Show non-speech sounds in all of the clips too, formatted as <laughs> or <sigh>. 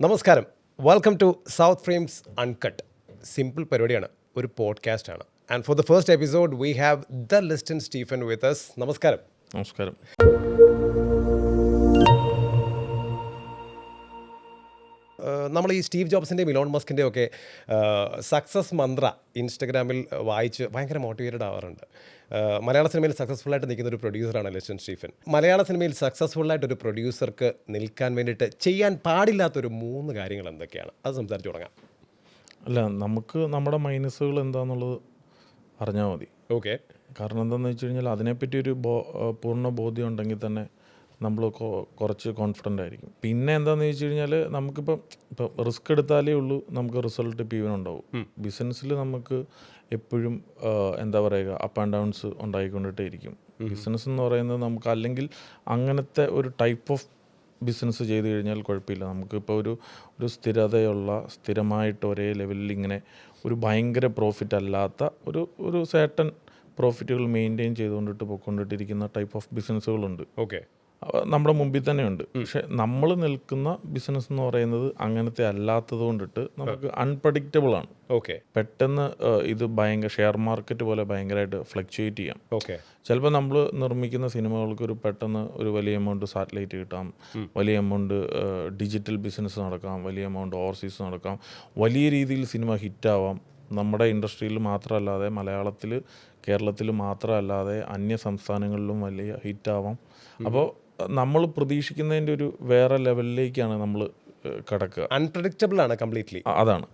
നമസ്കാരം. Welcome to South Frames Uncut simple പരിപാടിയാണ്. ഒരു പോഡ്കാസ്റ്റ് ആണ്. And for the first episode we have the Listin Stephen with us നമസ്കാരം. നമസ്കാരം. നമ്മൾ ഈ സ്റ്റീവ് ജോബ്സിന്റെയും ഇലോൺ മസ്കിന്റെയും ഒക്കെ സക്സസ് മന്ത്ര ഇൻസ്റ്റഗ്രാമിൽ വായിച്ച് ഭയങ്കര മോട്ടിവേറ്റഡ് ആവാറുണ്ട്. മലയാള സിനിമയിൽ സക്സസ്ഫുൾ ആയിട്ട് നിൽക്കുന്ന ഒരു പ്രൊഡ്യൂസറാണ് ലെസ്റ്റൻ സ്റ്റീഫൻ. മലയാള സിനിമയിൽ സക്സസ്ഫുൾ ആയിട്ട് ഒരു പ്രൊഡ്യൂസർക്ക് നിൽക്കാൻ വേണ്ടിയിട്ട് ചെയ്യാൻ പാടില്ലാത്തൊരു മൂന്ന് കാര്യങ്ങൾ എന്തൊക്കെയാണ്? അത് സംസാരിച്ചു തുടങ്ങാം. അല്ല നമുക്ക് നമ്മുടെ മൈനസുകൾ എന്താണെന്നുള്ളത് അറിഞ്ഞാൽ മതി. ഓക്കെ കാരണം എന്താണെന്ന് വെച്ച് കഴിഞ്ഞാൽ അതിനെപ്പറ്റി ഒരു ബോ പൂർണ ബോധ്യം ഉണ്ടെങ്കിൽ തന്നെ നമ്മൾ കുറച്ച് കോൺഫിഡന്റ് ആയിരിക്കും. പിന്നെ എന്താണെന്ന് വെച്ച് കഴിഞ്ഞാൽ നമുക്കിപ്പം ഇപ്പം റിസ്ക് എടുത്താലേ ഉള്ളൂ നമുക്ക് റിസൾട്ട് ഇപ്പം ഉണ്ടാവും. ബിസിനസ്സിൽ നമുക്ക് എപ്പോഴും എന്താ പറയുക അപ്പ് ആൻഡ് ഡൗൺസ് ഉണ്ടായിക്കൊണ്ടിട്ടേ ഇരിക്കും ബിസിനസ് എന്ന് പറയുന്നത് നമുക്ക് അല്ലെങ്കിൽ അങ്ങനത്തെ ഒരു ടൈപ്പ് ഓഫ് ബിസിനസ് ചെയ്ത് കഴിഞ്ഞാൽ കുഴപ്പമില്ല. നമുക്കിപ്പോൾ ഒരു ഒരു സ്ഥിരതയുള്ള സ്ഥിരമായിട്ട് ഒരേ ലെവലിൽ ഇങ്ങനെ ഒരു ഭയങ്കര പ്രോഫിറ്റ് അല്ലാത്ത ഒരു ഒരു സേട്ടൻ പ്രോഫിറ്റുകൾ മെയിന്റെയിൻ ചെയ്തുകൊണ്ടിട്ട് പോയിക്കൊണ്ടിട്ടിരിക്കുന്ന ടൈപ്പ് ഓഫ് ബിസിനസ്സുകളുണ്ട് ഓക്കെ നമ്മുടെ മുമ്പിൽ തന്നെയുണ്ട്. പക്ഷെ നമ്മൾ നിൽക്കുന്ന ബിസിനസ് എന്ന് പറയുന്നത് അങ്ങനത്തെ അല്ലാത്തത് കൊണ്ടിട്ട് നമുക്ക് അൺപ്രഡിക്റ്റബിൾ ആണ്. ഓക്കെ പെട്ടെന്ന് ഇത് ഭയങ്കര ഷെയർ മാർക്കറ്റ് പോലെ ഭയങ്കരമായിട്ട് ഫ്ലക്ച്വേറ്റ് ചെയ്യാം. ഓക്കെ ചിലപ്പോൾ നമ്മൾ നിർമ്മിക്കുന്ന സിനിമകൾക്ക് ഒരു പെട്ടെന്ന് ഒരു വലിയ എമൗണ്ട് സാറ്റലൈറ്റ് കിട്ടാം. വലിയ എമൗണ്ട് ഡിജിറ്റൽ ബിസിനസ് നടക്കാം. വലിയ എമൗണ്ട് ഓവർസീസ് നടക്കാം. വലിയ രീതിയിൽ സിനിമ ഹിറ്റാവാം നമ്മുടെ ഇൻഡസ്ട്രിയിൽ മാത്രമല്ലാതെ മലയാളത്തിൽ കേരളത്തിൽ മാത്രമല്ലാതെ അന്യ സംസ്ഥാനങ്ങളിലും വലിയ ഹിറ്റാവാം അപ്പോൾ നമ്മൾ പ്രതീക്ഷിക്കുന്നതിന്റെ ഒരു വേറെ ലെവലിലേക്കാണ് നമ്മൾ കിടക്കുക. അൺപ്രഡിക്റ്റബിൾ ആണ് കംപ്ലീറ്റ്ലി അതാണ്.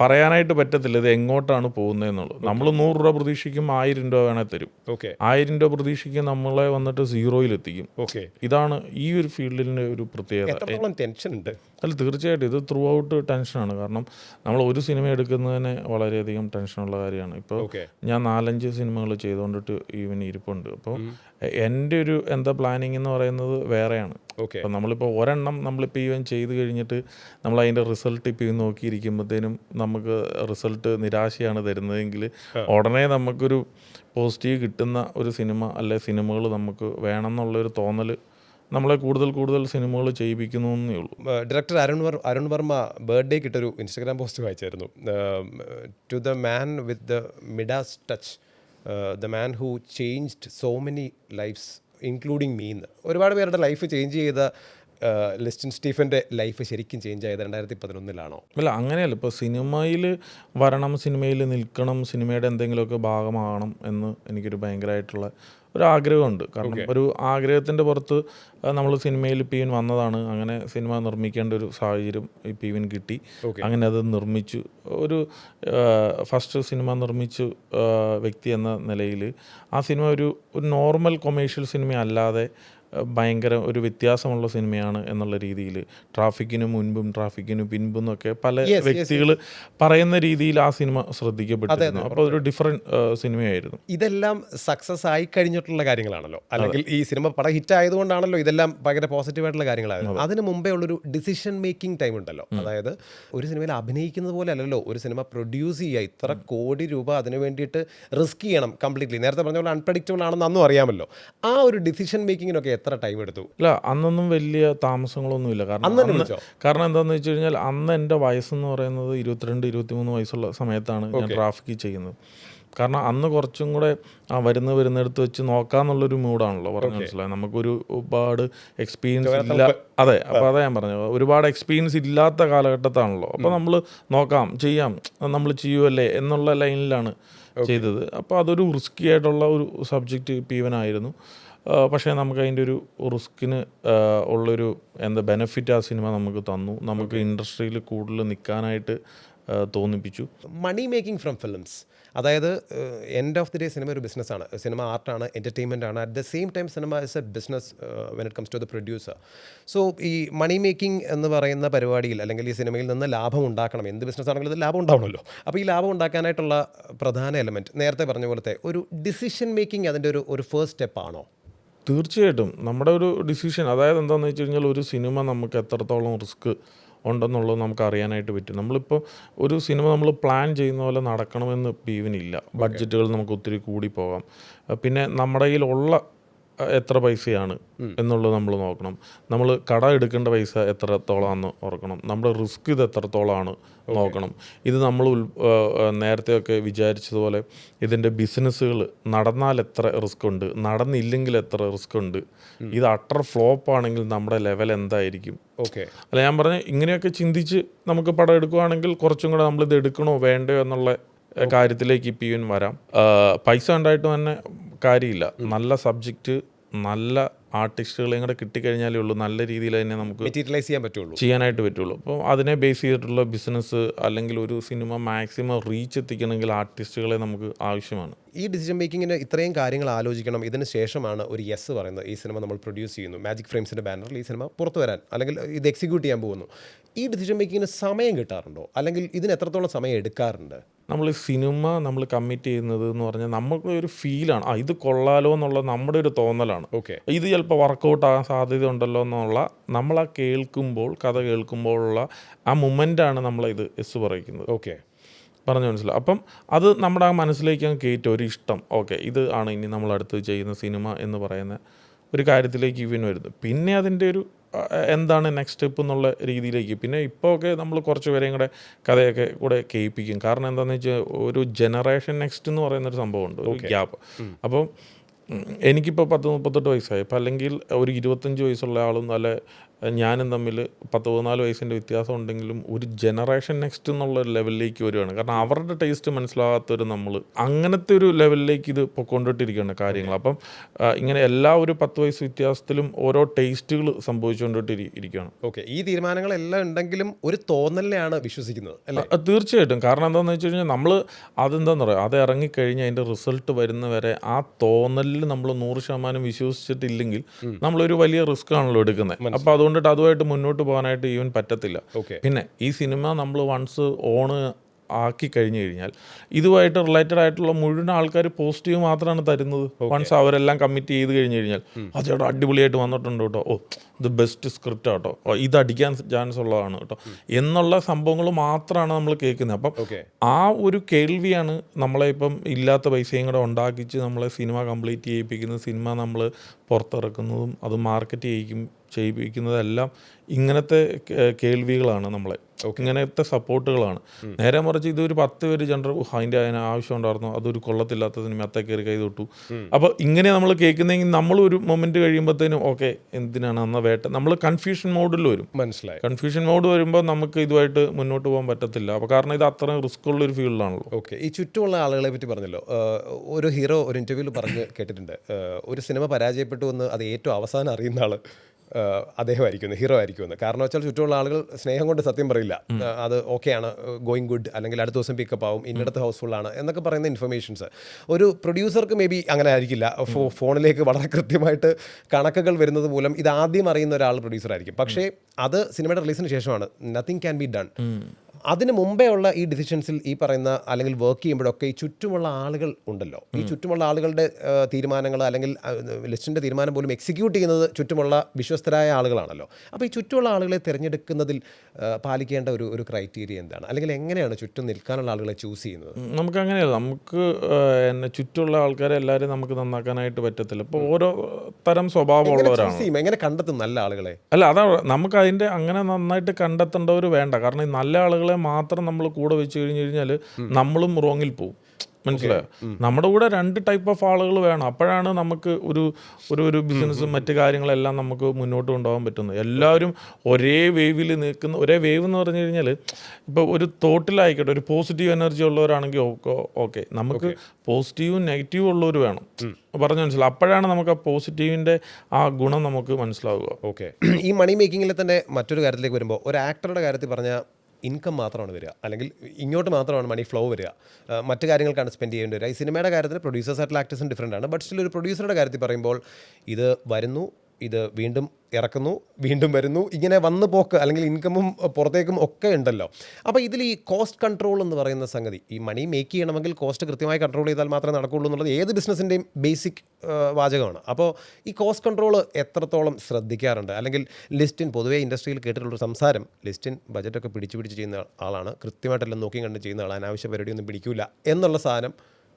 പറയാനായിട്ട് പറ്റത്തില്ല ഇത് എങ്ങോട്ടാണ് പോകുന്നത് എന്നുള്ളത് നമ്മൾ നൂറ് രൂപ പ്രതീക്ഷിക്കും ആയിരം രൂപ വേണേൽ തരും. ഓക്കെ ആയിരം രൂപ പ്രതീക്ഷിക്കും നമ്മളെ വന്നിട്ട് സീറോയിൽ എത്തിക്കും ഓക്കെ ഇതാണ് ഈ ഒരു ഫീൽഡിന്റെ ഒരു പ്രത്യേകത. ടെൻഷൻ ഉണ്ട്? അല്ല തീർച്ചയായിട്ടും. ഇത് ത്രൂ ഔട്ട് ടെൻഷനാണ് കാരണം നമ്മൾ ഒരു സിനിമ എടുക്കുന്നതിന് വളരെയധികം ടെൻഷനുള്ള കാര്യമാണ്. ഇപ്പോൾ ഞാൻ നാലഞ്ച് സിനിമകൾ ചെയ്തുകൊണ്ടിട്ട് ഈവൻ ഇരിപ്പുണ്ട്. അപ്പോൾ എന്റെ ഒരു എന്താ പ്ലാനിങ് എന്ന് പറയുന്നത് വേറെയാണ്. അപ്പോൾ അപ്പം നമ്മളിപ്പോൾ ഒരെണ്ണം നമ്മളിപ്പോൾ ഈവൻ ചെയ്ത് കഴിഞ്ഞിട്ട് നമ്മൾ അതിന്റെ റിസൾട്ട് ഇപ്പോൾ നോക്കിയിരിക്കുമ്പോഴത്തേനും നമുക്ക് റിസൾട്ട് നിരാശയാണ് തരുന്നതെങ്കിൽ ഉടനെ നമുക്കൊരു പോസിറ്റീവ് കിട്ടുന്ന ഒരു സിനിമ അല്ലെ സിനിമകൾ നമുക്ക് വേണമെന്നുള്ളൊരു തോന്നൽ നമ്മളെ കൂടുതൽ കൂടുതൽ സിനിമകൾ ചെയ്യിപ്പിക്കുന്നു എന്നേ ഉള്ളൂ. ഡയറക്ടർ അരുൺ വർ അരുൺ വർമ്മ ബർത്ത്ഡേക്ക് ഇട്ടൊരു Instagram post വായിച്ചായിരുന്നു. To the man with the Midas touch the man who changed so many lifes including മീന്ന് ഒരുപാട് പേരുടെ ലൈഫ് ചേഞ്ച് ചെയ്ത ലിസ്റ്റിൻ സ്റ്റീഫന്റെ ലൈഫ് ശരിക്കും ചേഞ്ച് ആയത് രണ്ടായിരത്തി പതിനൊന്നിലാണോ അല്ല അങ്ങനെയല്ല. ഇപ്പോൾ സിനിമയിൽ വരണം സിനിമയിൽ നിൽക്കണം സിനിമയുടെ എന്തെങ്കിലുമൊക്കെ ഭാഗമാകണം എന്ന് എനിക്കൊരു ഭയങ്കരമായിട്ടുള്ള ഒരു ആഗ്രഹമുണ്ട് കാരണം ഒരു ആഗ്രഹത്തിന്റെ പുറത്ത് നമ്മൾ സിനിമയിൽ ഇപ്പം ഇവൻ വന്നതാണ്. അങ്ങനെ സിനിമ നിർമ്മിക്കേണ്ട ഒരു സാഹചര്യം ഇപ്പം ഇവൻ കിട്ടി. അങ്ങനെ അത് നിർമ്മിച്ചു. ഒരു ഫസ്റ്റ് സിനിമ നിർമ്മിച്ചു വ്യക്തി എന്ന നിലയിൽ ആ സിനിമ ഒരു ഒരു നോർമൽ കൊമേഴ്ഷ്യൽ സിനിമ അല്ലാതെ ഭയങ്കര ഒരു വ്യത്യാസമുള്ള സിനിമയാണ് എന്നുള്ള രീതിയിൽ ട്രാഫിക്കിന് മുൻപും ട്രാഫിക്കിന് പിൻപും ഒക്കെ പല വ്യക്തികൾ പറയുന്ന രീതിയിൽ ആ സിനിമ ശ്രദ്ധിക്കപ്പെട്ടിരുന്നു. അപ്പോൾ ഒരു ഡിഫറെന്റ് സിനിമയായിരുന്നു. ഇതെല്ലാം സക്സസ് ആയി കഴിഞ്ഞിട്ടുള്ള കാര്യങ്ങളാണല്ലോ. അല്ലെങ്കിൽ ഈ സിനിമ പടം ഹിറ്റ് ആയതുകൊണ്ടാണല്ലോ ഇതെല്ലാം ഭയങ്കര പോസിറ്റീവ് ആയിട്ടുള്ള കാര്യങ്ങളായിരുന്നു അതിന് മുമ്പേ ഉള്ളൊരു ഡിസിഷൻ മേക്കിംഗ് ടൈം ഉണ്ടല്ലോ. അതായത് ഒരു സിനിമയിൽ അഭിനയിക്കുന്നത് പോലെ അല്ലല്ലോ ഒരു സിനിമ പ്രൊഡ്യൂസ് ചെയ്യുക. ഇത്ര കോടി രൂപ അതിന് വേണ്ടിയിട്ട് റിസ്ക് ചെയ്യണം കംപ്ലീറ്റ്ലി നേരത്തെ പറഞ്ഞ പോലെ അൺപ്രഡിക്റ്റബിൾ ആണെന്ന് അന്നും അറിയാമല്ലോ. ആ ഒരു ഡിസിഷൻ മേക്കിങ്ങിനൊക്കെ എത്ര ടൈം എടുത്തു? ഇല്ല അന്നൊന്നും വലിയ താമസങ്ങളൊന്നുമില്ല. കാരണം അന്ന്? കാരണം എന്താണെന്ന് വെച്ച് കഴിഞ്ഞാൽ അന്ന് എന്റെ വയസ്സെന്ന് പറയുന്നത് ഇരുപത്തിരണ്ട് ഇരുപത്തിമൂന്ന് വയസ്സുള്ള സമയത്താണ് ഞാൻ ട്രാഫിക് ചെയ്യുന്നത്. കാരണം അന്ന് കുറച്ചും കൂടെ ആ വരുന്ന വരുന്നിടത്ത് വെച്ച് നോക്കാന്നുള്ളൊരു മൂഡാണല്ലോ പറഞ്ഞു മനസ്സിലായി? നമുക്കൊരു ഒരുപാട് എക്സ്പീരിയൻസ് ഇല്ല അതെ അപ്പോൾ അതാ ഞാൻ പറഞ്ഞത്. ഒരുപാട് എക്സ്പീരിയൻസ് ഇല്ലാത്ത കാലഘട്ടത്താണല്ലോ. അപ്പോൾ നമ്മൾ നോക്കാം ചെയ്യാം നമ്മൾ ചെയ്യുമല്ലേ എന്നുള്ള ലൈനിലാണ് ചെയ്തത്. അപ്പോൾ അതൊരു റിസ്ക്കി ആയിട്ടുള്ള ഒരു സബ്ജക്റ്റ് പീവനായിരുന്നു. പക്ഷേ നമുക്ക് അതിന്റെ ഒരു റിസ്കിന് ഉള്ളൊരു എന്താ ബെനഫിറ്റ് ആ സിനിമ നമുക്ക് തന്നു. നമുക്ക് ഇൻഡസ്ട്രിയിൽ കൂടുതൽ നിൽക്കാനായിട്ട് തോന്നിപ്പിച്ചു. മണി മേക്കിംഗ് ഫ്രം ഫിലിംസ് അതായത് എൻഡ് ഓഫ് ദി ഡേ സിനിമ ഒരു ബിസിനസ്സാണ് സിനിമ ആർട്ടാണ് എന്റർടൈൻമെന്റ് ആണ് at the same time cinema is a business when it comes to the producer so ഈ മണി മേക്കിംഗ് എന്ന് പറയുന്ന പരിപാടിയിൽ അല്ലെങ്കിൽ ഈ സിനിമയിൽ നിന്ന് ലാഭം ഉണ്ടാക്കണം. എന്ത് ബിസിനസ് ആണെങ്കിലും ഇത് ലാഭം ഉണ്ടാവണമല്ലോ. അപ്പോൾ ഈ ലാഭം ഉണ്ടാക്കാനായിട്ടുള്ള പ്രധാന എലമെന്റ് നേരത്തെ പറഞ്ഞ പോലത്തെ ഒരു ഡിസിഷൻ മേക്കിംഗ് അതിന്റെ ഒരു ഒരു ഫസ്റ്റ് സ്റ്റെപ്പ് ആണോ? തീർച്ചയായിട്ടും. നമ്മുടെ ഒരു ഡിസിഷൻ അതായത് എന്താണെന്ന് വെച്ച് കഴിഞ്ഞാൽ ഒരു സിനിമ നമുക്ക് എത്രത്തോളം റിസ്ക് ഉണ്ടെന്നുള്ളത് നമുക്ക് അറിയാനായിട്ട് പറ്റും. നമ്മളിപ്പോൾ ഒരു സിനിമ നമ്മൾ പ്ലാൻ ചെയ്യുന്ന പോലെ നടക്കണമെന്ന് പീവിനില്ല ബഡ്ജറ്റുകൾ നമുക്ക് ഒത്തിരി കൂടി പോകാം. പിന്നെ നമ്മുടെ കയ്യിലുള്ള എത്ര പൈസയാണ് എന്നുള്ളത് നമ്മൾ നോക്കണം. നമ്മൾ കട എടുക്കേണ്ട പൈസ എത്രത്തോളമാണെന്ന് ഓർക്കണം. നമ്മുടെ റിസ്ക് ഇത് എത്രത്തോളമാണ് നോക്കണം. ഇത് നമ്മൾ ഉൽ നേരത്തെയൊക്കെ വിചാരിച്ചതുപോലെ ഇതിന്റെ ബിസിനസ്സുകൾ നടന്നാൽ എത്ര റിസ്ക് ഉണ്ട് നടന്നില്ലെങ്കിൽ എത്ര റിസ്ക് ഉണ്ട് ഇത് അട്ടർ ഫ്ലോപ്പ് ആണെങ്കിൽ നമ്മുടെ ലെവൽ എന്തായിരിക്കും? ഓക്കെ. അല്ല ഞാൻ പറഞ്ഞ ഇങ്ങനെയൊക്കെ ചിന്തിച്ച് നമുക്ക് പടം എടുക്കുകയാണെങ്കിൽ കുറച്ചും കൂടെ ഇത് എടുക്കണോ വേണ്ടയോ എന്നുള്ള കാര്യത്തിലേക്ക് ഇപ്പം ഈവൻ വരാം. പൈസ ഉണ്ടായിട്ട് തന്നെ കാര്യമില്ല. നല്ല സബ്ജക്റ്റ് നല്ല ആർട്ടിസ്റ്റുകളെയും കൂടെ കിട്ടിക്കഴിഞ്ഞാലേ ഉള്ളൂ. നല്ല രീതിയിൽ തന്നെ നമുക്ക് മെറ്റീരിയലൈസ് ചെയ്യാൻ പറ്റുള്ളൂ. ചെയ്യാനായിട്ട് പറ്റുള്ളൂ. അപ്പോൾ അതിനെ ബേസ് ചെയ്തിട്ടുള്ള ബിസിനസ് അല്ലെങ്കിൽ ഒരു സിനിമ മാക്സിമം റീച്ച് എത്തിക്കണമെങ്കിൽ ആർട്ടിസ്റ്റുകളെ നമുക്ക് ആവശ്യമാണ്. ഈ ഡിസിഷൻ മേക്കിങ്ങിന് ഇത്രയും കാര്യങ്ങൾ ആലോചിക്കണം. ഇതിന് ശേഷമാണ് ഒരു യെസ് പറയുന്നത്. ഈ സിനിമ നമ്മൾ പ്രൊഡ്യൂസ് ചെയ്യുന്നു. മാജിക് ഫ്രെയിംസിന്റെ ബാനറിൽ ഈ സിനിമ പുറത്തു വരാൻ അല്ലെങ്കിൽ ഇത് എക്സിക്യൂട്ട് ചെയ്യാൻ പോകുന്നു. ഈ ഡിസിഷൻ മേക്കിങ്ങിന് സമയം കിട്ടാറുണ്ടോ? അല്ലെങ്കിൽ ഇതിന് എത്രത്തോളം സമയം എടുക്കാറുണ്ട്? നമ്മൾ സിനിമ നമ്മൾ കമ്മിറ്റ് ചെയ്യുന്നത് എന്ന് പറഞ്ഞാൽ നമുക്ക് ഒരു ഫീലാണ് ആ ഇത് കൊള്ളാലോ എന്നുള്ള നമ്മുടെ ഒരു തോന്നലാണ്. ഓക്കെ ഇത് ചിലപ്പോൾ വർക്കൗട്ട് ആകാൻ സാധ്യത ഉണ്ടല്ലോ എന്നുള്ള നമ്മൾ ആ കേൾക്കുമ്പോൾ കഥ കേൾക്കുമ്പോഴുള്ള ആ മൊമെന്റാണ് നമ്മളിത് എസ് പറയിക്കുന്നത്. ഓക്കെ പറഞ്ഞു മനസ്സിലാവും അപ്പം അത് നമ്മുടെ ആ മനസ്സിലേക്ക് അങ്ങ് കയറ്റും ഒരു ഇഷ്ടം. ഓക്കെ ഇത് ആണ് ഇനി നമ്മൾ അടുത്ത് ചെയ്യുന്ന സിനിമ എന്ന് പറയുന്ന ഒരു കാര്യത്തിലേക്ക് ഇവൻ വരുന്നത്. പിന്നെ അതിന്റെ ഒരു എന്താണ് നെക്സ്റ്റ് സ്റ്റെപ്പ് എന്നുള്ള രീതിയിലേക്ക്. പിന്നെ ഇപ്പോൾ ഒക്കെ നമ്മൾ കുറച്ച് പേരെയും കൂടെ കഥയൊക്കെ കൂടെ കേൾപ്പിക്കും. കാരണം എന്താണെന്ന് വെച്ചാൽ ഒരു ജനറേഷൻ നെക്സ്റ്റ് എന്ന് പറയുന്നൊരു സംഭവമുണ്ട്. ഒരു ഗ്യാപ്പ് അപ്പോൾ ഉം, എനിക്കിപ്പോൾ പത്ത് മുപ്പത്തെട്ട് വയസ്സായി. അപ്പോൾ അല്ലെങ്കിൽ ഒരു ഇരുപത്തഞ്ച് വയസ്സുള്ള ആളും അല്ല ഞാനും തമ്മിൽ പത്ത് പതിനാല് വയസ്സിന്റെ വ്യത്യാസം ഉണ്ടെങ്കിലും ഒരു ജനറേഷൻ നെക്സ്റ്റ് എന്നുള്ള ഒരു ലെവലിലേക്ക് വരികയാണ്. കാരണം അവരുടെ ടേസ്റ്റ് മനസ്സിലാകാത്തൊരു നമ്മൾ അങ്ങനത്തെ ഒരു ലെവലിലേക്ക് ഇത് പൊക്കൊണ്ടിട്ടിരിക്കുകയാണ് കാര്യങ്ങൾ. അപ്പം ഇങ്ങനെ എല്ലാ ഒരു പത്ത് വയസ്സ് വ്യത്യാസത്തിലും ഓരോ ടേസ്റ്റുകൾ സംഭവിച്ചുകൊണ്ടിട്ട് ഇരിക്കുകയാണ്. ഓക്കെ ഈ തീരുമാനങ്ങളെല്ലാം ഉണ്ടെങ്കിലും ഒരു തോന്നലിനെയാണ് വിശ്വസിക്കുന്നത് അല്ലേ? തീർച്ചയായിട്ടും. കാരണം എന്താണെന്ന് വെച്ച് കഴിഞ്ഞാൽ നമ്മൾ അതെന്താന്ന് പറയുക അത് ഇറങ്ങിക്കഴിഞ്ഞ് അതിന്റെ റിസൾട്ട് വരുന്നവരെ ആ തോന്നലിൽ നമ്മൾ നൂറ് ശതമാനം വിശ്വസിച്ചിട്ടില്ലെങ്കിൽ നമ്മളൊരു വലിയ റിസ്ക് ആണല്ലോ എടുക്കുന്നത്. അപ്പോൾ അതുകൊണ്ടിട്ട് അതുമായിട്ട് മുന്നോട്ട് പോകാനായിട്ട് ഈവൻ പറ്റത്തില്ല. ഓക്കെ പിന്നെ ഈ സിനിമ നമ്മൾ വൺസ് ഓണ് ആക്കി കഴിഞ്ഞു കഴിഞ്ഞാൽ ഇതുമായിട്ട് റിലേറ്റഡ് ആയിട്ടുള്ള മുഴുവൻ ആൾക്കാർ പോസിറ്റീവ് മാത്രമാണ് തരുന്നത്. വൺസ് അവരെല്ലാം കമ്മിറ്റ് ചെയ്ത് കഴിഞ്ഞു കഴിഞ്ഞാൽ. അത് ചേട്ടാ അടിപൊളിയായിട്ട് വന്നിട്ടുണ്ട് കേട്ടോ. ഓ ഇത് ബെസ്റ്റ് സ്ക്രിപ്റ്റ് ആട്ടോ ഇത് അടിക്കാൻ ചാൻസ് ഉള്ളതാണ് കേട്ടോ. എന്നുള്ള സംഭവങ്ങൾ മാത്രമാണ് നമ്മൾ കേൾക്കുന്നത്. അപ്പം ആ ഒരു കേൾവിയാണ് നമ്മളെ ഇപ്പം ഇല്ലാത്ത പൈസയും കൂടെ ഉണ്ടാക്കിച്ച് നമ്മളെ സിനിമ കംപ്ലീറ്റ് ചെയ്യിപ്പിക്കുന്നത് സിനിമ നമ്മൾ പുറത്തിറക്കുന്നതും അത് മാർക്കറ്റ് ചെയ്യിക്കും ചെയ്യിപ്പിക്കുന്നതെല്ലാം ഇങ്ങനത്തെ കേൾവികളാണ് നമ്മളെ. ഇങ്ങനത്തെ സപ്പോർട്ടുകളാണ്. നേരെ മറിച്ച് ഇതൊരു പത്ത് പേര് ജനറൽ അതിന്റെ അതിന് ആവശ്യം ഉണ്ടായിരുന്നു. അതൊരു കൊള്ളത്തില്ലാത്ത സിനിമ അത്ത കയറി കൈ തൊട്ടു. അപ്പോൾ ഇങ്ങനെ നമ്മൾ കേൾക്കുന്നെങ്കിൽ നമ്മൾ ഒരു മൊമെന്റ് കഴിയുമ്പോഴത്തേനും ഓക്കെ എന്തിനാണ് അന്ന വേട്ട? നമ്മൾ കൺഫ്യൂഷൻ മോഡിൽ വരും. മനസ്സിലായി. കൺഫ്യൂഷൻ മോഡ് വരുമ്പോൾ നമുക്ക് ഇതുമായിട്ട് മുന്നോട്ട് പോകാൻ പറ്റത്തില്ല. അപ്പോൾ കാരണം ഇത് അത്ര റിസ്ക് ഉള്ള ഒരു ഫീൽഡാണല്ലോ ഓക്കെ ഈ ചുറ്റുമുള്ള ആളുകളെ പറ്റി പറഞ്ഞല്ലോ. ഒരു ഹീറോ ഒരു ഇന്റർവ്യൂവിൽ പറഞ്ഞ് കേട്ടിട്ടുണ്ട്. ഒരു സിനിമ പരാജയപ്പെട്ടു എന്ന് അത് ഏറ്റവും അവസാനം അറിയുന്ന ആൾ അദ്ദേഹമായിരിക്കും ഹീറോ ആയിരിക്കുമെന്ന് കാരണം വെച്ചാൽ ചുറ്റുമുള്ള ആളുകൾ സ്നേഹം കൊണ്ട് സത്യം പറയില്ല. അത് ഓക്കെയാണ് ഗോയിങ് ഗുഡ് അല്ലെങ്കിൽ അടുത്ത ദിവസം പിക്കപ്പ് ആവും ഇന്നടത്ത് ഹൗസ്ഫുൾ ആണ് എന്നൊക്കെ പറയുന്ന ഇൻഫർമേഷൻസ് ഒരു പ്രൊഡ്യൂസർക്ക് മേ ബി അങ്ങനെ ആയിരിക്കില്ല. ഫോ ഫോണിലേക്ക് വളരെ കൃത്യമായിട്ട് കണക്കുകൾ വരുന്നത് മൂലം ഇത് ആദ്യം അറിയുന്ന ഒരാൾ പ്രൊഡ്യൂസർ ആയിരിക്കും. പക്ഷേ അത് സിനിമയുടെ റിലീസിന് ശേഷമാണ്. നത്തിങ് ക്യാൻ ബി ഡൺ അതിന് മുമ്പേ ഉള്ള ഈ ഡിസിഷൻസിൽ ഈ പറയുന്ന അല്ലെങ്കിൽ വർക്ക് ചെയ്യുമ്പോഴൊക്കെ ഈ ചുറ്റുമുള്ള ആളുകൾ ഉണ്ടല്ലോ. ഈ ചുറ്റുമുള്ള ആളുകളുടെ തീരുമാനങ്ങൾ അല്ലെങ്കിൽ ലിസ്റ്റിന്റെ തീരുമാനം പോലും എക്സിക്യൂട്ട് ചെയ്യുന്നത് ചുറ്റുമുള്ള വിശ്വസ്തരായ ആളുകളാണല്ലോ. അപ്പോൾ ഈ ചുറ്റുമുള്ള ആളുകളെ തിരഞ്ഞെടുക്കുന്നതിൽ പാലിക്കേണ്ട ഒരു ഒരു ക്രൈറ്റീരിയ എന്താണ്? അല്ലെങ്കിൽ എങ്ങനെയാണ് ചുറ്റും നിൽക്കാനുള്ള ആളുകളെ ചൂസ് ചെയ്യുന്നത്? നമുക്ക് അങ്ങനെയല്ല നമുക്ക് എന്നെ ചുറ്റുമുള്ള ആൾക്കാരെ എല്ലാവരും നമുക്ക് നന്നാക്കാനായിട്ട് പറ്റത്തില്ല. ഇപ്പോൾ ഓരോ തരം സ്വഭാവമുള്ളവരാണ്. എങ്ങനെ കണ്ടെത്തും നല്ല ആളുകളെ? അല്ല അതാ നമുക്ക് അതിന്റെ അങ്ങനെ നന്നായിട്ട് കണ്ടെത്തേണ്ടവർ വേണ്ട. കാരണം ഈ നല്ല ആളുകളെ മാത്രം നമ്മൾ കൂടെ വെച്ച് കഴിഞ്ഞ് കഴിഞ്ഞാൽ നമ്മളും റോങ്ങിൽ പോകും മനസ്സിലായോ? നമ്മുടെ കൂടെ രണ്ട് ടൈപ്പ് ഓഫ് ആളുകൾ വേണം. അപ്പോഴാണ് നമുക്ക് ഒരു ഒരു ഒരു ബിസിനസ്സും മറ്റു കാര്യങ്ങളെല്ലാം നമുക്ക് മുന്നോട്ട് കൊണ്ടുപോകാൻ പറ്റുന്നത്. എല്ലാവരും ഒരേ വേവിൽ നിൽക്കുന്ന ഒരേ വേവ് എന്ന് പറഞ്ഞു കഴിഞ്ഞാൽ ഇപ്പോൾ ഒരു തോട്ടിലായിക്കോട്ടെ ഒരു പോസിറ്റീവ് എനർജി ഉള്ളവരാണെങ്കിൽ ഓക്കെ നമുക്ക് പോസിറ്റീവും നെഗറ്റീവും ഉള്ളവർ വേണം. പറഞ്ഞു മനസ്സിലാവും അപ്പോഴാണ് നമുക്ക് ആ പോസിറ്റീവിന്റെ ആ ഗുണം നമുക്ക് മനസ്സിലാവുക. ഓക്കെ <clears throat> ഈ മണി മേക്കിങ്ങിൽ തന്നെ മറ്റൊരു കാര്യത്തിലേക്ക് വരുമ്പോൾ ഒരു ആക്ടറുടെ കാര്യത്തിൽ പറഞ്ഞാൽ ഇൻകം മാത്രമാണ് വരിക. അല്ലെങ്കിൽ ഇങ്ങോട്ട് മാത്രമാണ് മണി ഫ്ലോ വരിക. മറ്റു കാര്യങ്ങൾക്കാണ് സ്പെൻഡ് ചെയ്യേണ്ടി വരിക. ഈ സിനിമയുടെ കാര്യത്തിൽ പ്രൊഡ്യൂസേഴ്സ് ആയിട്ടുള്ള ആക്ടേഴ്സും ഡിഫറെന്റ് ആണ്. ബട്ട് സ്റ്റിൽ ഒരു പ്രൊഡ്യൂസറുടെ കാര്യത്തിൽ പറയുമ്പോൾ ഇത് വരുന്നു ഇത് വീണ്ടും ഇറക്കുന്നു വീണ്ടും വരുന്നു. ഇങ്ങനെ വന്നു പോക്ക് അല്ലെങ്കിൽ ഇൻകമും പുറത്തേക്കും ഒക്കെ ഉണ്ടല്ലോ. അപ്പോൾ ഇതിൽ ഈ കോസ്റ്റ് കൺട്രോൾ എന്ന് പറയുന്ന സംഗതി ഈ മണി മേക്ക് ചെയ്യണമെങ്കിൽ കോസ്റ്റ് കൃത്യമായി കൺട്രോൾ ചെയ്താൽ മാത്രമേ നടക്കുകയുള്ളൂ എന്നുള്ളത് ഏത് ബിസിനസ്സിന്റെയും ബേസിക് വാചകമാണ്. അപ്പോൾ ഈ കോസ്റ്റ് കൺട്രോൾ എത്രത്തോളം ശ്രദ്ധിക്കാറുണ്ട്? അല്ലെങ്കിൽ ലിസ്റ്റിൻ പൊതുവേ ഇൻഡസ്ട്രിയിൽ കേട്ടിട്ടുള്ളൊരു സംസാരം ലിസ്റ്റിൻ ബജറ്റൊക്കെ പിടിച്ചു പിടിച്ച് ചെയ്യുന്ന ആളാണ് കൃത്യമായിട്ടെല്ലാം നോക്കി കണ്ട് ചെയ്യുന്ന ആൾ അനാവശ്യ പരിപാടിയൊന്നും പിടിക്കില്ല എന്നുള്ള സാധനം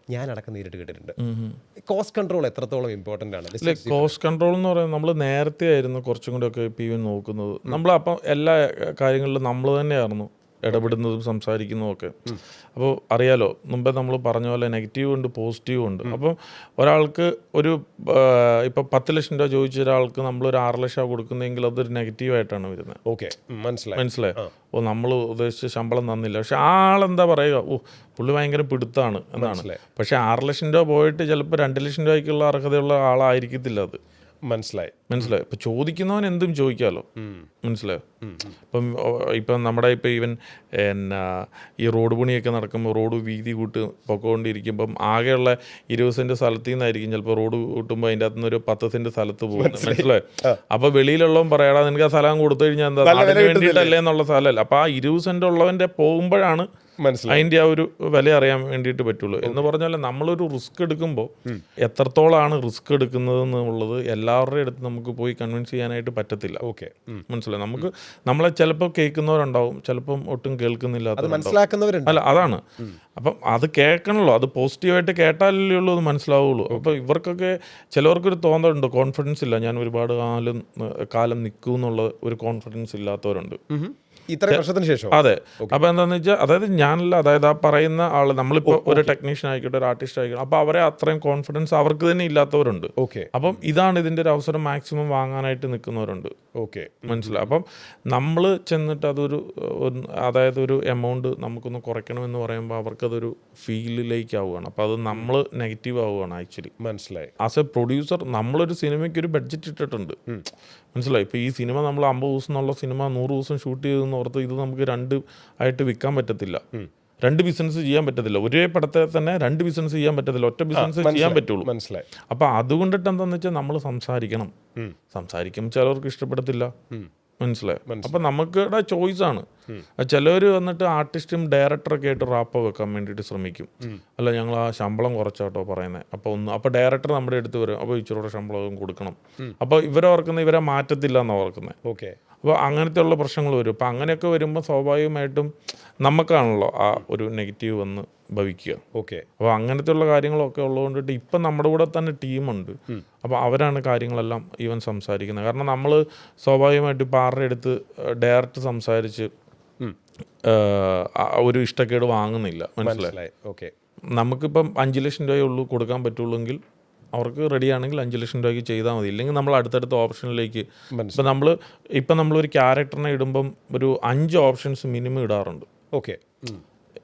ഞാനടക്കം നേരിട്ട് കേട്ടിട്ടുണ്ട്. കോസ്റ്റ് കൺട്രോൾ എത്രത്തോളം ഇമ്പോർട്ടന്റ് ആണ്? കോസ്റ്റ് കൺട്രോൾ എന്ന് പറയുന്നത് നമ്മൾ നേരത്തെ ആയിരുന്നു കുറച്ചും കൂടി ഒക്കെ ഇപ്പം ഇവൻ നോക്കുന്നത്. നമ്മൾ അപ്പം എല്ലാ കാര്യങ്ങളിലും നമ്മൾ തന്നെയായിരുന്നു. ഇടപെടുന്നതും സംസാരിക്കുന്നതും ഒക്കെ. അപ്പോൾ അറിയാലോ മുമ്പേ നമ്മൾ പറഞ്ഞ പോലെ നെഗറ്റീവ് ഉണ്ട് പോസിറ്റീവ് ഉണ്ട്. അപ്പോൾ ഒരാൾക്ക് ഒരു ഇപ്പം പത്ത് ലക്ഷം രൂപ ചോദിച്ച ഒരാൾക്ക് നമ്മൾ ഒരു ആറ് ലക്ഷം കൊടുക്കുന്നതെങ്കിൽ അതൊരു നെഗറ്റീവായിട്ടാണ് വരുന്നത്. ഓക്കെ. മനസ്സിലായി. മനസ്സിലായി? ഓ നമ്മൾ ഉദ്ദേശിച്ച ശമ്പളം തന്നില്ല. പക്ഷെ ആളെന്താ പറയുക? ഓ പുള്ളി ഭയങ്കര പിടുത്താണ് എന്നാണ്. പക്ഷെ ആറ് ലക്ഷം രൂപ പോയിട്ട് ചിലപ്പോൾ രണ്ട് ലക്ഷം രൂപയ്ക്കുള്ള അർഹതയുള്ള ആളായിരിക്കത്തില്ല അത്. മനസ്സിലായി. മനസ്സിലായി. ഇപ്പം ചോദിക്കുന്നവൻ എന്തും ചോദിക്കാമല്ലോ മനസ്സിലായോ? ഇപ്പം ഇപ്പം നമ്മുടെ ഇപ്പം ഈവൻ എന്നാ ഈ റോഡ് പണിയൊക്കെ നടക്കുമ്പോൾ റോഡ് വീതി കൂട്ട് പൊക്കോണ്ടിരിക്കുമ്പം ആകെയുള്ള ഇരുപത് സെന്റ് സ്ഥലത്തു നിന്നായിരിക്കും ചിലപ്പോൾ റോഡ് കൂട്ടുമ്പോൾ അതിന്റെ അകത്തുനിന്ന് ഒരു പത്ത് സെന്റ് സ്ഥലത്ത് പോകും മനസ്സിലായോ. അപ്പോൾ വെളിയിലുള്ളവൻ പറയാടാ നിനക്ക് ആ സ്ഥലം കൊടുത്തു കഴിഞ്ഞാൽ എന്താ? അതിന് വേണ്ടിയിട്ടല്ലേ എന്നുള്ള സ്ഥലമല്ല. അപ്പോൾ ആ ഇരുപത് സെന്റ് ഉള്ളവന്റെ പോകുമ്പോഴാണ് മനസ്സിലായി. അതിന്റെ ആ ഒരു വില അറിയാൻ വേണ്ടിയിട്ട് പറ്റുള്ളൂ. എന്ന് പറഞ്ഞാൽ നമ്മളൊരു റിസ്ക് എടുക്കുമ്പോൾ എത്രത്തോളമാണ് റിസ്ക് എടുക്കുന്നത് എന്നുള്ളത് എല്ലാവരുടെ അടുത്ത് നമുക്ക് പോയി കൺവിൻസ് ചെയ്യാനായിട്ട് പറ്റത്തില്ല. ഓക്കെ. മനസ്സിലായി? നമുക്ക് നമ്മളെ ചിലപ്പോൾ കേൾക്കുന്നവരുണ്ടാവും ചിലപ്പം ഒട്ടും കേൾക്കുന്നില്ല അല്ല അതാണ്. അപ്പം അത് കേൾക്കണല്ലോ. അത് പോസിറ്റീവായിട്ട് കേട്ടാലേ ഉള്ളൂ അത് മനസ്സിലാവുള്ളൂ. അപ്പോൾ ഇവർക്കൊക്കെ ചിലവർക്കൊരു തോന്നലുണ്ട് കോൺഫിഡൻസ് ഇല്ല. ഞാൻ ഒരുപാട് കാലം കാലം നിൽക്കും എന്നുള്ള ഒരു കോൺഫിഡൻസ് ഇല്ലാത്തവരുണ്ട്. ഇത്ര വർഷത്തിന് ശേഷം അതെ. അപ്പൊ എന്താന്ന് വെച്ചാൽ അതായത് ഞാനല്ല അതായത് ആ പറയുന്ന ആൾ നമ്മളിപ്പോ ഒരു ടെക്നീഷ്യൻ ആയിക്കോട്ടെ ഒരു ആർട്ടിസ്റ്റ് ആയിക്കോട്ടെ അപ്പൊ അവരെ അത്രയും കോൺഫിഡൻസ് അവർക്ക് തന്നെ ഇല്ലാത്തവരുണ്ട്. ഓക്കെ അപ്പം ഇതാണ് ഇതിന്റെ ഒരു അവസരം മാക്സിമം വാങ്ങാനായിട്ട് നിൽക്കുന്നവരുണ്ട്. ഓക്കെ മനസ്സിലായി അപ്പം നമ്മൾ ചെന്നിട്ട് അതൊരു അതായത് ഒരു എമൗണ്ട് നമുക്കൊന്ന് കുറയ്ക്കണമെന്ന് പറയുമ്പോൾ അവർക്കതൊരു ഫീലിലേക്ക് ആവുകയാണ് അപ്പോൾ അത് നമ്മൾ നെഗറ്റീവ് ആവുകയാണ് ആക്ച്വലി. മനസ്സിലായി. ആസ് എ പ്രൊഡ്യൂസർ നമ്മളൊരു സിനിമയ്ക്ക് ഒരു ബഡ്ജറ്റ് ഇട്ടിട്ടുണ്ട് മനസ്സിലായി? ഇപ്പോൾ ഈ സിനിമ നമ്മൾ അമ്പത് ദിവസം എന്നുള്ള സിനിമ നൂറ് ദിവസം ഷൂട്ട് ചെയ്തെന്ന് ഓർത്ത് ഇത് നമുക്ക് രണ്ട് ആയിട്ട് വിൽക്കാൻ പറ്റത്തില്ല. രണ്ട് ബിസിനസ് ചെയ്യാൻ പറ്റത്തില്ല. ഒരേ പടത്തെ തന്നെ രണ്ട് ബിസിനസ് ചെയ്യാൻ പറ്റത്തില്ല. ഒറ്റ ബിസിനസ് ചെയ്യാൻ പറ്റുള്ളൂ. മനസ്സിലായി. അപ്പോൾ അതുകൊണ്ടിട്ട് എന്താണെന്ന് വെച്ചാൽ നമ്മൾ സംസാരിക്കണം സംസാരിക്കും ചിലവർക്ക് ഇഷ്ടപ്പെടത്തില്ല. മനസ്സിലായി? അപ്പം നമുക്കിടെ ചോയ്സ് ആണ് ചിലവർ വന്നിട്ട് ആർട്ടിസ്റ്റും ഡയറക്ടറൊക്കെ ആയിട്ട് റാപ്പ് വെക്കാൻ വേണ്ടിയിട്ട് ശ്രമിക്കും. അല്ല ഞങ്ങൾ ആ ശമ്പളം കുറച്ചാട്ടോ പറയുന്നത് അപ്പോൾ ഒന്ന് അപ്പോൾ ഡയറക്ടർ നമ്മുടെ അടുത്ത് വരും. അപ്പോൾ ഇച്ചിരൂടെ ശമ്പളം കൊടുക്കണം. അപ്പോൾ ഇവരെ ഓർക്കുന്ന ഇവരെ മാറ്റത്തില്ല എന്നാണ് ഓർക്കുന്നത് ഓക്കെ. അപ്പോൾ അങ്ങനത്തെ ഉള്ള പ്രശ്നങ്ങൾ വരും. അപ്പോൾ അങ്ങനെയൊക്കെ വരുമ്പോൾ സ്വാഭാവികമായിട്ടും നമുക്കാണല്ലോ ആ ഒരു നെഗറ്റീവ് വന്ന് ഭവിക്കുക. ഓക്കെ. അപ്പോൾ അങ്ങനത്തെ ഉള്ള കാര്യങ്ങളൊക്കെ ഉള്ളതുകൊണ്ടിട്ട് ഇപ്പം നമ്മുടെ കൂടെ തന്നെ ടീമുണ്ട്. അപ്പോൾ അവരാണ് കാര്യങ്ങളെല്ലാം ഈവൻ സംസാരിക്കുന്നത്. കാരണം നമ്മൾ സ്വാഭാവികമായിട്ട് ഇപ്പോൾ ആരുടെ അടുത്ത് ഡയറക്റ്റ് സംസാരിച്ച് ഒരു ഇഷ്ടക്കേട് വാങ്ങുന്നില്ല. മനസ്സിലായി. ഓക്കെ. നമുക്കിപ്പം അഞ്ച് ലക്ഷം രൂപയേ ഉള്ളൂ കൊടുക്കാൻ പറ്റുള്ളൂങ്കിൽ അവർക്ക് റെഡി ആണെങ്കിൽ അഞ്ച് ലക്ഷം രൂപയ്ക്ക് ചെയ്താൽ മതി. ഇല്ലെങ്കിൽ നമ്മൾ അടുത്തടുത്ത ഓപ്ഷനിലേക്ക് ഇപ്പം നമ്മൾ ഇപ്പം നമ്മളൊരു ക്യാരക്ടറിനെ ഇടുമ്പം ഒരു അഞ്ച് ഓപ്ഷൻസ് മിനിമം ഇടാറുണ്ട്. ഓക്കെ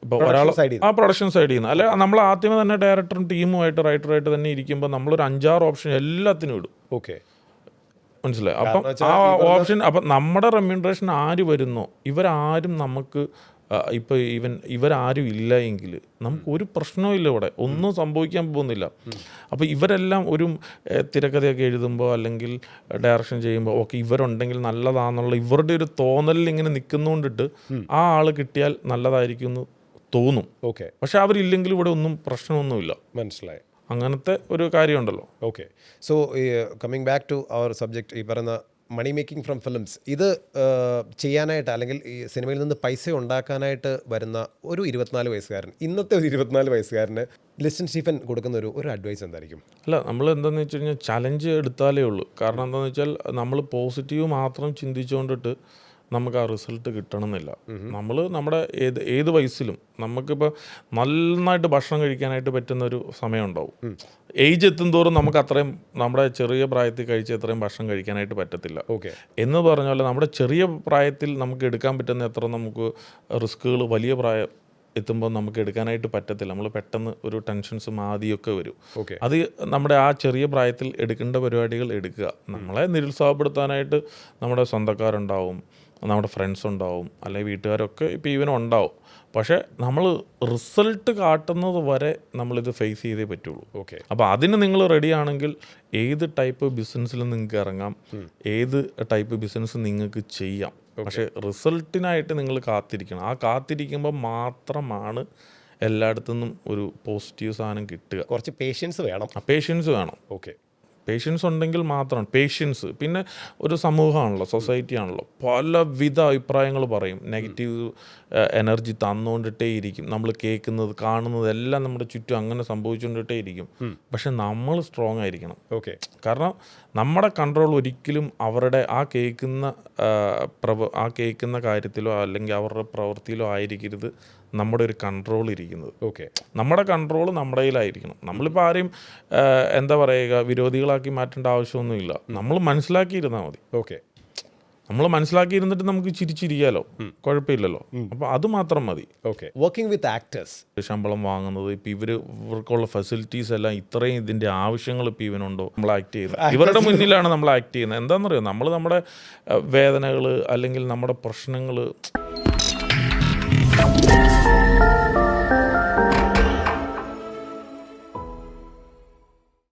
ഇപ്പോൾ ഒരാൾ സൈഡ് ആ പ്രൊഡക്ഷൻ സൈഡ് നിന്ന് അല്ലെ നമ്മൾ ആദ്യമേ തന്നെ ഡയറക്ടറും ടീമുമായിട്ട് റൈറ്ററായിട്ട് തന്നെ ഇരിക്കുമ്പോൾ നമ്മളൊരു അഞ്ചാറ് ഓപ്ഷൻ എല്ലാത്തിനും ഇടും. ഓക്കെ മനസ്സിലായി? അപ്പം ആ ഓപ്ഷൻ അപ്പം നമ്മുടെ റെമ്യൂണറേഷൻ ആര് വരുന്നോ ഇവരാരും നമുക്ക് ആ, ഇപ്പൊ ഈവൻ ഇവരാരും ഇല്ല എങ്കിൽ നമുക്ക് ഒരു പ്രശ്നവും ഇല്ല ഇവിടെ. ഒന്നും സംഭവിക്കാൻ പോകുന്നില്ല. അപ്പോൾ ഇവരെല്ലാം ഒരു തിരക്കഥയൊക്കെ എഴുതുമ്പോൾ അല്ലെങ്കിൽ ഡയറക്ഷൻ ചെയ്യുമ്പോൾ ഓക്കെ ഇവരുണ്ടെങ്കിൽ നല്ലതാന്നുള്ള ഇവരുടെ ഒരു തോന്നലിൽ ഇങ്ങനെ നിൽക്കുന്നോണ്ടിട്ട് ആ ആൾ കിട്ടിയാൽ നല്ലതായിരിക്കും എന്ന് തോന്നും. ഓക്കെ. പക്ഷെ അവരില്ലെങ്കിൽ ഇവിടെ ഒന്നും പ്രശ്നമൊന്നുമില്ല. മനസ്സിലായി. അങ്ങനത്തെ ഒരു കാര്യമുണ്ടല്ലോ. Okay. So coming back to our subject ഈ പറയുന്ന മണി മേക്കിംഗ് ഫ്രം ഫിലിംസ് ഇത് ചെയ്യാനായിട്ട് അല്ലെങ്കിൽ ഈ സിനിമയിൽ നിന്ന് പൈസ ഉണ്ടാക്കാനായിട്ട് വരുന്ന ഒരു ഇരുപത്തിനാല് വയസ്സുകാരൻ ഇന്നത്തെ ഒരു ഇരുപത്തിനാല് വയസ്സുകാരന് ലിസ്റ്റൻ സ്റ്റീഫൻ കൊടുക്കുന്ന ഒരു ഒരു അഡ്വൈസ് എന്തായിരിക്കും? അല്ല നമ്മൾ എന്താണെന്ന് വെച്ച് കഴിഞ്ഞാൽ ചലഞ്ച് എടുത്താലേ ഉള്ളൂ. കാരണം എന്താണെന്ന് വെച്ചാൽ നമ്മൾ പോസിറ്റീവ് മാത്രം ചിന്തിച്ചുകൊണ്ടിട്ട് നമുക്ക് ആ റിസൾട്ട് കിട്ടണമെന്നില്ല. നമ്മൾ നമ്മുടെ ഏത് ഏത് വയസ്സിലും നമുക്കിപ്പോൾ നന്നായിട്ട് ഭക്ഷണം കഴിക്കാനായിട്ട് പറ്റുന്ന ഒരു സമയം ഉണ്ടാവും ഏജ് എത്തും തോറും നമുക്ക് അത്രയും നമ്മുടെ ചെറിയ പ്രായത്തിൽ കഴിച്ച് അത്രയും ഭക്ഷണം കഴിക്കാനായിട്ട് പറ്റത്തില്ല. ഓക്കെ. എന്ന് പറഞ്ഞ പോലെ നമ്മുടെ ചെറിയ പ്രായത്തിൽ നമുക്ക് എടുക്കാൻ പറ്റുന്ന എത്ര നമുക്ക് റിസ്ക്കുകൾ വലിയ പ്രായം എത്തുമ്പോൾ നമുക്ക് എടുക്കാനായിട്ട് പറ്റത്തില്ല. നമ്മൾ പെട്ടെന്ന് ഒരു ടെൻഷൻസ് ആദ്യമൊക്കെ വരും. ഓക്കെ. അത് നമ്മുടെ ആ ചെറിയ പ്രായത്തിൽ എടുക്കേണ്ട പരിപാടികൾ എടുക്കുക. നമ്മളെ നിരുത്സാഹപ്പെടുത്താനായിട്ട് നമ്മുടെ സ്വന്തക്കാരുണ്ടാവും. നമ്മുടെ ഫ്രണ്ട്സ് ഉണ്ടാവും അല്ലെങ്കിൽ വീട്ടുകാരൊക്കെ ഇപ്പോൾ ഈവൻ ഉണ്ടാവും. പക്ഷേ നമ്മൾ റിസൾട്ട് കാട്ടുന്നത് വരെ നമ്മളിത് ഫേസ് ചെയ്തേ പറ്റുള്ളൂ. ഓക്കെ അപ്പോൾ അതിന് നിങ്ങൾ റെഡി ആണെങ്കിൽ ഏത് ടൈപ്പ് ബിസിനസ്സിൽ നിങ്ങൾക്ക് ഇറങ്ങാം ഏത് ടൈപ്പ് ബിസിനസ് നിങ്ങൾക്ക് ചെയ്യാം. പക്ഷേ റിസൾട്ടിനായിട്ട് നിങ്ങൾ കാത്തിരിക്കണം. ആ കാത്തിരിക്കുമ്പോൾ മാത്രമാണ് എല്ലായിടത്തു നിന്നും ഒരു പോസിറ്റീവ് സാധനം കിട്ടുക. കുറച്ച് പേഷ്യൻസ് വേണം. പേഷ്യൻസ് വേണം. ഓക്കെ പേഷ്യൻസ് ഉണ്ടെങ്കിൽ മാത്രമാണ് പേഷ്യൻസ് പിന്നെ ഒരു സമൂഹമാണല്ലോ സൊസൈറ്റി ആണല്ലോ. പലവിധ അഭിപ്രായങ്ങൾ പറയും. നെഗറ്റീവ് എനർജി തന്നുകൊണ്ടിട്ടേ ഇരിക്കും. നമ്മൾ കേൾക്കുന്നത് കാണുന്നത് എല്ലാം നമ്മുടെ ചുറ്റും അങ്ങനെ സംഭവിച്ചുകൊണ്ടിട്ടേ ഇരിക്കും. പക്ഷെ നമ്മൾ സ്ട്രോങ് ആയിരിക്കണം. ഓക്കെ. കാരണം നമ്മുടെ കൺട്രോൾ ഒരിക്കലും അവരുടെ ആ കേൾക്കുന്ന പ്രവ ആ കേൾക്കുന്ന കാര്യത്തിലോ അല്ലെങ്കിൽ അവരുടെ പ്രവൃത്തിയിലോ ആയിരിക്കരുത്. നമ്മുടെ ഒരു കൺട്രോൾ ഇരിക്കുന്നത്. ഓക്കെ നമ്മുടെ കൺട്രോൾ നമ്മുടെ കയ്യിലായിരിക്കണം. നമ്മളിപ്പോൾ ആരെയും എന്താ പറയുക വിരോധികളാക്കി മാറ്റേണ്ട ആവശ്യമൊന്നുമില്ല. നമ്മൾ മനസ്സിലാക്കിയിരുന്നാൽ മതി. ഓക്കെ നമ്മൾ മനസ്സിലാക്കിയിരുന്നിട്ട് നമുക്ക് ചിരിച്ചിരിക്കാലോ? കുഴപ്പമില്ലല്ലോ. അപ്പോൾ അത് മാത്രം മതി. ഓക്കെ വർക്കിംഗ് വിത്ത് ആക്ടേഴ്സ് ശമ്പളം വാങ്ങുന്നത് ഇപ്പം ഇവർ ഇവർക്കുള്ള ഫെസിലിറ്റീസ് എല്ലാം ഇത്രയും ഇതിന്റെ ആവശ്യങ്ങൾ ഇപ്പം ഇവനുണ്ടോ? നമ്മൾ ആക്ട് ചെയ്യുന്നത്. <laughs> ഇവരുടെ മുന്നിലാണ് നമ്മൾ ആക്ട് ചെയ്യുന്നത്. എന്താണെന്നറിയോ നമ്മൾ നമ്മുടെ വേദനകൾ അല്ലെങ്കിൽ നമ്മുടെ പ്രശ്നങ്ങൾ